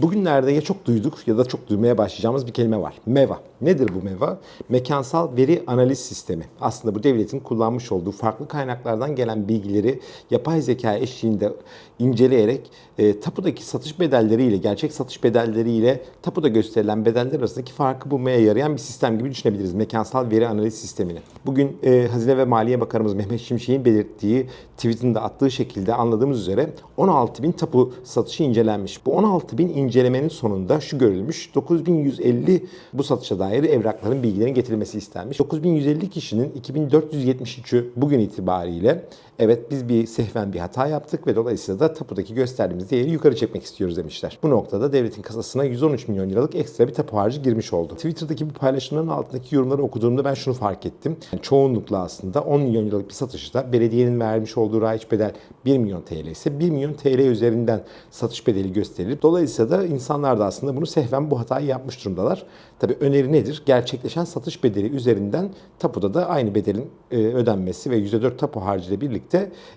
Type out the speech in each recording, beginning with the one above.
Bugünlerde ya çok duyduk ya da çok duymaya başlayacağımız bir kelime var. MEVA. Nedir bu MEVA? Mekansal Veri Analiz Sistemi. Aslında bu devletin kullanmış olduğu farklı kaynaklardan gelen bilgileri yapay zeka eşliğinde inceleyerek e, tapudaki satış bedelleriyle, gerçek satış bedelleriyle tapuda gösterilen bedeller arasındaki farkı bulmaya yarayan bir sistem gibi düşünebiliriz. Mekansal Veri Analiz Sistemini. Bugün e, Hazine ve Maliye Bakanımız Mehmet Şimşek'in belirttiği, tweetinde attığı şekilde anladığımız üzere 16 bin tapu satışı incelenmiş. Bu 16 bin incelemenin sonunda şu görülmüş. 9150 bu satışa dair evrakların bilgilerin getirilmesi istenmiş. 9150 kişinin 2473'ü bugün itibariyle evet biz bir sehven bir hata yaptık ve dolayısıyla da tapudaki gösterdiğimiz değeri yukarı çekmek istiyoruz demişler. Bu noktada devletin kasasına 113 milyon liralık ekstra bir tapu harcı girmiş oldu. Twitter'daki bu paylaşımların altındaki yorumları okuduğumda ben şunu fark ettim. Yani çoğunlukla aslında 10 milyon liralık bir satışta belediyenin vermiş olduğu raiç bedel 1 milyon TL ise 1 milyon TL üzerinden satış bedeli gösterilip dolayısıyla da insanlar da aslında bunu sehven bu hatayı yapmış durumdalar. Tabii öneri nedir? Gerçekleşen satış bedeli üzerinden tapuda da aynı bedelin e, ödenmesi ve %4 tapu harcıyla birlikte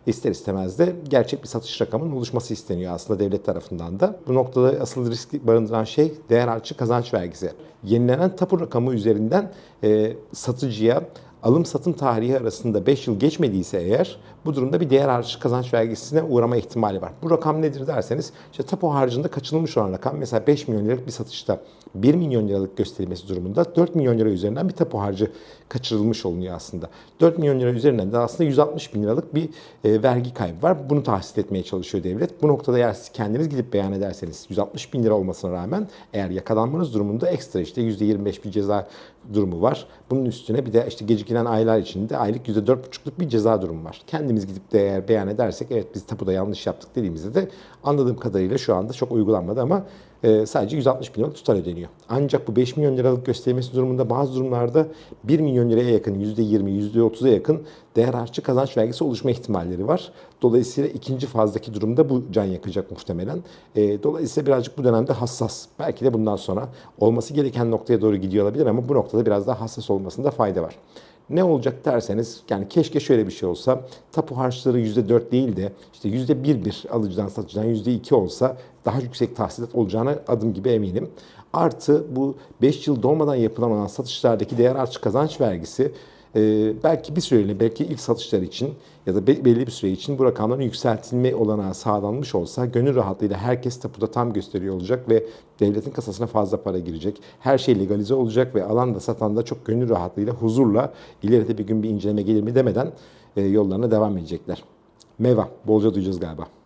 ister istemez de gerçek bir satış rakamının oluşması isteniyor aslında devlet tarafından da. Bu noktada asıl risk barındıran şey değer artışı kazanç vergisi. Yenilenen tapu rakamı üzerinden e, satıcıya alım satım tarihi arasında 5 yıl geçmediyse eğer bu durumda bir değer artışı kazanç vergisine uğrama ihtimali var. Bu rakam nedir derseniz işte tapu harcında kaçınılmış olan rakam mesela 5 milyon liralık bir satışta 1 milyon liralık gösterilmesi durumunda 4 milyon lira üzerinden bir tapu harcı kaçırılmış olunuyor aslında. 4 milyon lira üzerinden de aslında 160 bin liralık bir e, vergi kaybı var. Bunu tahsis etmeye çalışıyor devlet. Bu noktada eğer siz kendiniz gidip beyan ederseniz 160 bin lira olmasına rağmen eğer yakalanmanız durumunda ekstra işte %25 bir ceza durumu var. Bunun üstüne bir de işte gecikilen aylar içinde aylık %4,5'luk bir ceza durumu var. Kendimiz gidip de eğer beyan edersek evet biz tapuda yanlış yaptık dediğimizde de anladığım kadarıyla şu anda çok uygulanmadı ama e, sadece 160 bin liralık tutar ödeniyor. Ancak bu 5 milyon liralık gösterilmesi durumunda bazı durumlarda 1 milyon liraya yakın %20, %30'a yakın değer artışı kazanç vergisi oluşma ihtimalleri var. Dolayısıyla ikinci fazdaki durumda bu can yakacak muhtemelen. E, dolayısıyla birazcık bu dönemde hassas. Belki de bundan sonra olması gereken noktaya doğru gidiyor olabilir ama bu noktada biraz daha hassas olmasında fayda var. Ne olacak derseniz yani keşke şöyle bir şey olsa tapu harçları %4 değil de işte %1 bir alıcıdan satıcıdan %2 olsa daha yüksek tahsilat olacağına adım gibi eminim. Artı bu 5 yıl dolmadan yapılan satışlardaki değer artış kazanç vergisi e, belki bir süreliğine, belki ilk satışlar için ya da be- belli bir süre için bu rakamların yükseltilme olanağı sağlanmış olsa gönül rahatlığıyla herkes tapuda tam gösteriyor olacak ve devletin kasasına fazla para girecek. Her şey legalize olacak ve alan da satan da çok gönül rahatlığıyla, huzurla ileride bir gün bir inceleme gelir mi demeden e, yollarına devam edecekler. Meva, bolca duyacağız galiba.